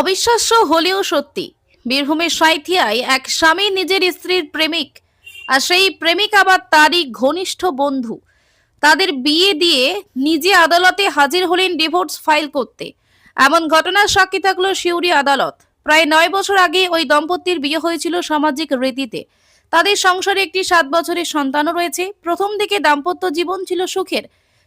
অবিশ্বাস্য হলেও সত্যি। বীরভূমের সাঁইথিয়ায় এক স্বামী নিজের স্ত্রীর প্রেমিক আর সেই প্রেমিক আবার তারই ঘনিষ্ঠ বন্ধু। তাদের বিয়ে দিয়ে নিজে আদালতে হাজির হলেন ডিভোর্স ফাইল করতে। এমন ঘটনার সাক্ষী থাকল শিউরি আদালত। প্রায় নয় বছর আগে ওই দম্পতির বিয়ে হয়েছিল সামাজিক রীতিতে। তাদের সংসারে একটি সাত বছরের সন্তানও রয়েছে। প্রথম দিকে দাম্পত্য জীবন ছিল সুখের,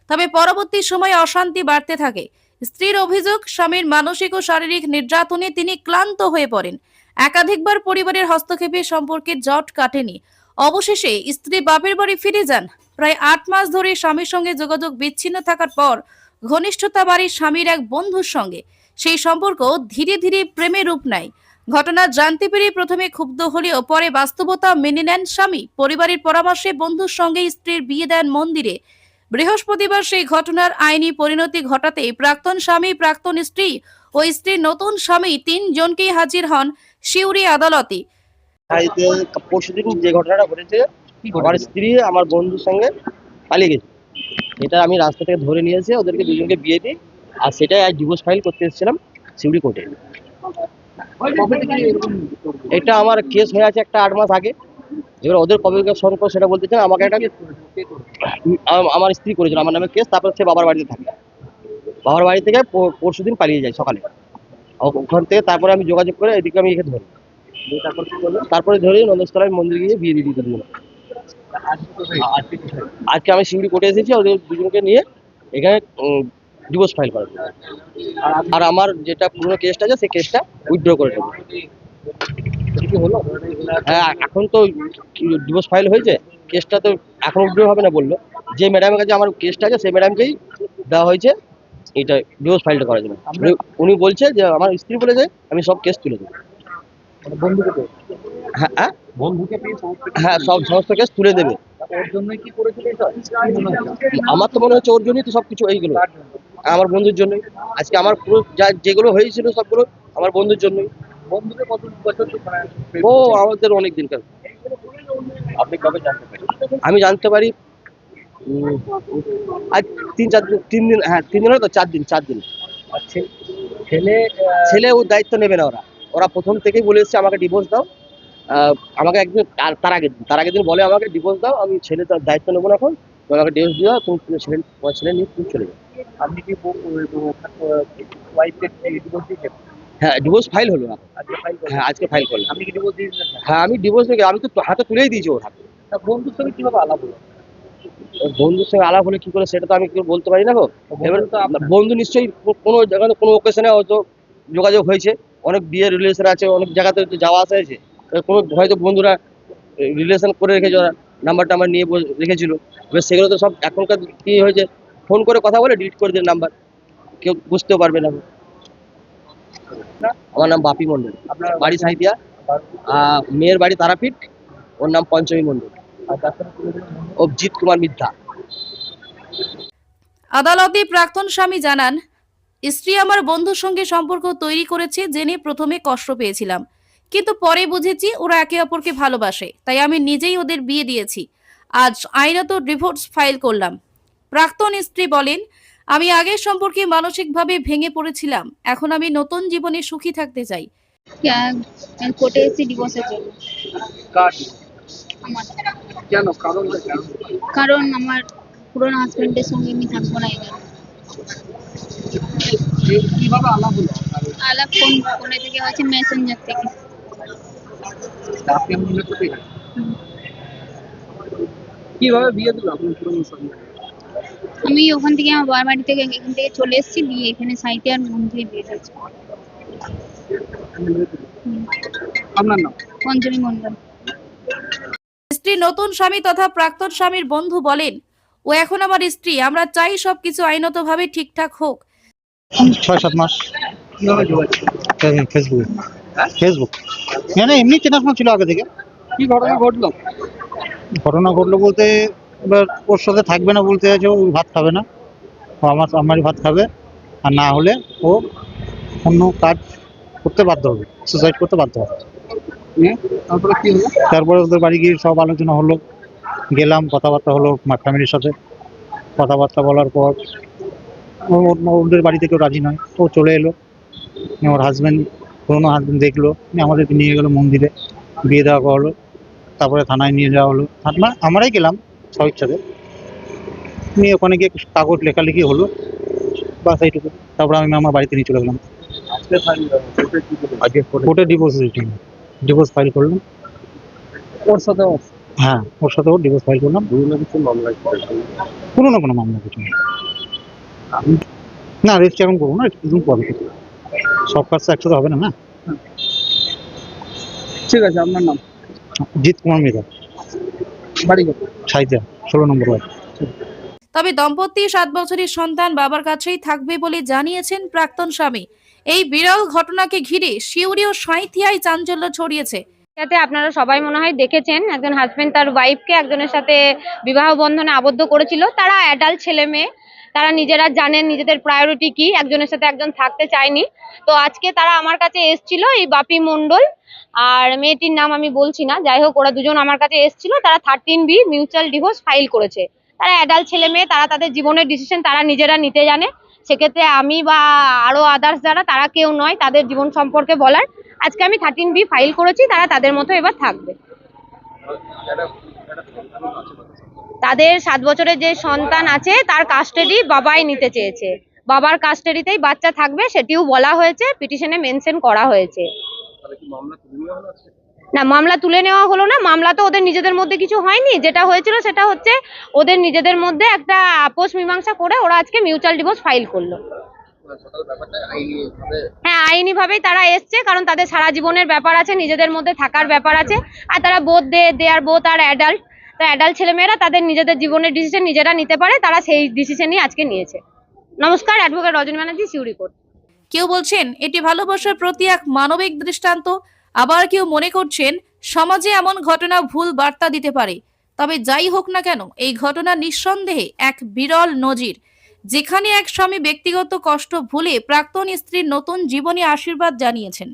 তবে পরবর্তী সময়ে অশান্তি বাড়তে থাকে। স্ত্রীর অভিযোগ, স্বামীর মানসিক ও শারীরিক নির্যাতনে তিনি ক্লান্ত হয়ে পড়েন। একাধিকবার পরিবারের হস্তক্ষেপে সম্পর্কে জট কাটেনি। অবশেষে স্ত্রী বাপের বাড়ি ফিরে যান। প্রায় আট মাস ধরে স্বামীর সঙ্গে যোগাযোগ বিচ্ছিন্ন থাকার পর ঘনিষ্ঠতা বাড়ির স্বামীর এক বন্ধুর সঙ্গে। সেই সম্পর্ক ধীরে ধীরে প্রেমে রূপ নেয়। ঘটনা জানতে পেরে প্রথমে ক্ষুব্ধ হলেও পরে বাস্তবতা মেনে নেন স্বামী। পরিবারের পরামর্শে বন্ধুর সঙ্গে স্ত্রীর বিয়ে দেন মন্দিরে। বৃহস্পতিবার সেই ঘটনার আইনি পরিণতি ঘটাতে প্রাক্তন স্বামী প্রাক্তন স্ত্রী ও স্ত্রীর নতুন স্বামী তিনজনকেই হাজির হন শিউরি আদালতে। পরশুদিন যে ঘটনাটা ঘটেছে আমার স্ত্রী আমার বন্ধুর সঙ্গে পালিয়ে গেছে। এটা আমি রাস্তা থেকে ধরে নিয়ে এসে ওদেরকে দুজনকে বিয়ে দিই আর সেটাই আজ ডিভোর্স ফাইল করতে এসেছিলাম সিউড়ি কোর্টে। এটা আমার কেস হয়ে আছে একটা আট মাস আগে। এবার ওদের কবে সন করে সেটা বলতে চান আমাকে একটা আম- আমার স্ত্রী করেছিল আমার নামে কেস তারপর সে বাবার বাড়িতে থাকে। বাবার বাড়ি থেকে পরশু দিন পালিয়ে যায় সকালে। ওখান থেকে তারপরে আমি যোগাযোগ করে এদিকে আমি এখানে ধরি তারপরে ধরে নন্দস্তলায় মন্দির গিয়ে বিয়ে দিয়ে দিতে আজকে আমি শিউড়ি কোর্টে এসেছি ওদের দুজনকে নিয়ে এখানে ডিভোর্স ফাইল করার জন্য। আর আমার যেটা পুরনো কেসটা আছে সেই কেসটা উইথড্র করে দেবো। হ্যাঁ এখন তো ডিভোর্স ফাইল হয়েছে। কেসটা তো এখন উইথড্র হবে না বলল। যে ম্যাডামের কাছে আমার কেসটা আছে সেই ম্যাডামকেই দেওয়া হয়েছে। এটা ডিভোর্স ফাইলটা করার জন্য। উনি- বলছে যে আমার স্ত্রী বলেছে আমি সব কেস তুলে দেবো। হ্যাঁ হ্যাঁ। কিছু হ্যাঁ সব সমস্ত কেস তুলে দেবে। মনে? আমার তো মনে হচ্ছে ওর জন্যই তো সবকিছু এইগুলো আমার বন্ধুর জন্যই। আজকে আমার পুরো যা যেগুলো হয়েছিল সবগুলো আমার বন্ধুর জন্যই। কত বছর মানে ও আমাদের অনেক দিনকার আপনি কবে জানতে পারেন আমি জানতে পারি আজ তিন চার দিন তিন দিন হ্যাঁ তিন দিন তো চার দিন চার দিন ছেলে ছেলে ও দায়িত্ব নেবে না ওরা ওরা প্রথম থেকেই বলে এসছে আমাকে ডিভোর্স দাও আমাকে একদিন তার- আগের দিন তার আগের দিন বলে আমাকে ডিভোর্স দাও আমি ছেলে তার দায়িত্ব নেব না এখন তুমি আমাকে ডিভোর্স দিয়ে দাও তুমি ছেলে তোমার ছেলে নিয়ে তুমি চলে যাও আপনি কি ওয়াইফকে ডিভোর্স দিয়েছেন হ্যাঁ ডিভোর্স ফাইল হলো ফাইল হ্যাঁ আজকে ফাইল করলাম আপনি কি ডিভোর্স দিয়েছেন হ্যাঁ আমি ডিভোর্স আমি তো হাতে তুলেই দিয়েছি ওর হাতে। বন্ধুর সঙ্গে কীভাবে আলাপ হলো? বন্ধুর সঙ্গে আলাপ হলে কি করে সেটা তো আমি কি বলতে পারি না গো। এবার বন্ধু তো আপনার। বন্ধু নিশ্চয়ই কোনো জায়গায় কোনো ওকেশনে হয়তো যোগাযোগ হয়েছে। অনেক বিয়ের রিলেশন আছে অনেক জায়গাতে যাওয়া আসা হয়েছে। কোনো হয়তো বন্ধুরা রিলেশন করে রেখেছে ওরা নাম্বার টাম্বার নিয়ে রেখেছিল। এবার সেগুলো তো সব এখনকার কি হয়েছে? ফোন করে কথা বলে ডিলিট করে দেন নাম্বার কেউ বুঝতেও পারবে না আমার নাম বাপি মণ্ডল। আপনার বাড়ি সাহিতিয়া আহ, মেয়ের বাড়ি তারাপীঠ। ওর নাম পঞ্চমী বন্ধু। অভিজিৎ কুমার মিথ্যা আদালতে প্রাক্তন স্বামী জানান স্ত্রী আমার বন্ধুর সঙ্গে সম্পর্ক তৈরি করেছে জেনে প্রথমে কষ্ট পেয়েছিলাম। কিন্তু পরে বুঝেছি ওরা একে অপরকে ভালোবাসে তাই আমি নিজেই ওদের বিয়ে দিয়েছি। আজ আইনত ডিভোর্স ফাইল করলাম। প্রাক্তন স্ত্রী বলেন আমি আগের সম্পর্কে মানসিকভাবে ভেঙে পড়েছিলাম। এখন আমি নতুন জীবনে সুখী থাকতে চাই। কোর্টে এসেছি ডিভোর্সের জন্য। কেন? কারণ কেন? কারণ আমার পুরোনো হাজবেন্ডের সঙ্গে আমি থাকব না কীভাবে আলাপ হলো? আলাপ ফোন ফোনে থেকে হচ্ছে মেসেঞ্জার থেকে। আপনি মনে করতে কীভাবে বিয়ে দিল আপনি পুরনো সঙ্গে? আমি ওখান থেকে আমার বাবার বাড়ি থেকে এখান থেকে চলে এসেছি দিয়ে এখানে সাইতে আর মন্দিরে বিয়ে দিয়েছি হুম। আপনার নাম? পঞ্চমী মন্ডল স্ত্রী নতুন স্বামী তথা প্রাক্তন স্বামীর বন্ধু বলেন ও এখন আমার স্ত্রী আমরা চাই সবকিছু আইনতভাবে ঠিকঠাক হোক। ছয় সাত মাস। ফেসবুকে। ফেসবুক। মানে এমনি চেনাশোনা ছিল আগে থেকে। কি ঘটনা ঘটলো? ঘটনা ঘটলো বলতে এবার ওর সাথে থাকবে না বলতে চাইছে ও ভাত খাবে না। ও আমার আমারই ভাত খাবে আর না হলে ও অন্য কাজ করতে বাধ্য হবে সুসাইড করতে বাধ্য হবে। তারপরে কি হলো? তারপরে ওদের বাড়ি গিয়ে সব আলোচনা হলো গেলাম কথাবার্তা হলো মা ফ্যামিলির সাথে। কথাবার্তা বলার পর ওদের বাড়ি থেকেও রাজি নয় ও চলে এলো। আমার হাজব্যান্ড পুরোনো হাজব্যান্ড দেখল আমাদেরকে নিয়ে গেলো মন্দিরে। বিয়ে দেওয়া হলো তারপরে থানায় নিয়ে যাওয়া হলো। থানা আমরাই গেলাম স্বইচ্ছাতে নিয়ে ওখানে গিয়ে কাগজ লেখালেখি হলো। বাস এইটুকু। তারপরে আমি আমার বাড়িতে নিয়ে চলে গেলাম। কোর্টে ডিভোর্স ডিভোর্স ফাইল করলাম। ওর সাথে হ্যাঁ ওর সাথে ওর ডিভোর্স ফাইল করলাম। পুরোনো কোনো মামলা কিছু না রেজিস্ট্রি এখন করব না একটু পরে সব কাজ তো একসাথে হবে না না? ঠিক আছে আপনার নাম? জিৎ কুমার মেধা। বাড়ি সাইজা ষোলো নম্বর ওয়ার্ড। তবে দম্পতি সাত বছরের সন্তান বাবার কাছেই থাকবে বলে জানিয়েছেন প্রাক্তন স্বামী। এই বিরল ঘটনাকে ঘিরে শিউরি ও সাঁথিয়ায় চাঞ্চল্য ছড়িয়েছে। যাতে আপনারা সবাই মনে হয় দেখেছেন একজন হাজবেন্ড তার ওয়াইফকে একজনের সাথে বিবাহ বন্ধনে আবদ্ধ করেছিল। তারা অ্যাডাল্ট ছেলে মেয়ে তারা নিজেরা জানেন নিজেদের প্রায়োরিটি কি একজনের সাথে একজন থাকতে চায়নি তো আজকে তারা আমার কাছে এসছিল এই বাপি মণ্ডল আর মেয়েটির নাম আমি বলছি না যাই হোক ওরা দুজন আমার কাছে এসছিল তারা thirteen B mutual divorce file করেছে তারা অ্যাডাল্ট ছেলে মেয়ে তারা তাদের জীবনের ডিসিশন তারা নিজেরা নিতে জানে সেক্ষেত্রে আমি বা আরও আদার্স যারা তারা কেউ নয় তাদের জীবন সম্পর্কে বলার আজকে আমি থার্টিন বি ফাইল করেছি তারা তাদের মতো এবার থাকবে তাদের সাত বছরের যে সন্তান আছে, তার কাস্টাডি বাবাই নিতে চেয়েছে। বাবার কাস্টাডিতেই বাচ্চা থাকবে, সেটিও বলা হয়েছে পিটিশনে মেনশন করা হয়েছে। না, মামলা তুলে নেওয়া হলো না। মামলা তো ওদের নিজেদের মধ্যে কিছু হয়নি। যেটা হয়েছিল সেটা হচ্ছে, ওদের নিজেদের মধ্যে একটা আপোষ মীমাংসা করে ওরা আজকে মিউচুয়াল ডিভোর্স ফাইল করল। হ্যাঁ আইনি ভাবেই তারা এসছে, কারণ তাদের সারা জীবনের ব্যাপার আছে, নিজেদের মধ্যে থাকার ব্যাপার আছে। আর তারা বোধ দে দে আর বোধ আর অ্যাডাল্ট তো অ্যাডাল্ট ছেলেমেয়েরা তাদের নিজেদের জীবনের ডিসিশন নিজেরা নিতে পারে, তারা সেই ডিসিশনই আজকে নিয়েছে। নমস্কার অ্যাডভোকেট রজনী ব্যানার্জি সিউড়ি কোর্ট কেউ বলছেন, এটি ভালোবাসার প্রতি এক মানবিক দৃষ্টান্ত, আবার কেউ মনে করছেন, সমাজে এমন ঘটনা ভুল বার্তা দিতে পারে। তবে যাই হোক না কেন, এই ঘটনা নিঃসন্দেহে এক বিরল নজির, যেখানে এক স্বামী ব্যক্তিগত কষ্ট ভুলে প্রাক্তন স্ত্রীর নতুন জীবনে আশীর্বাদ জানিয়েছেন।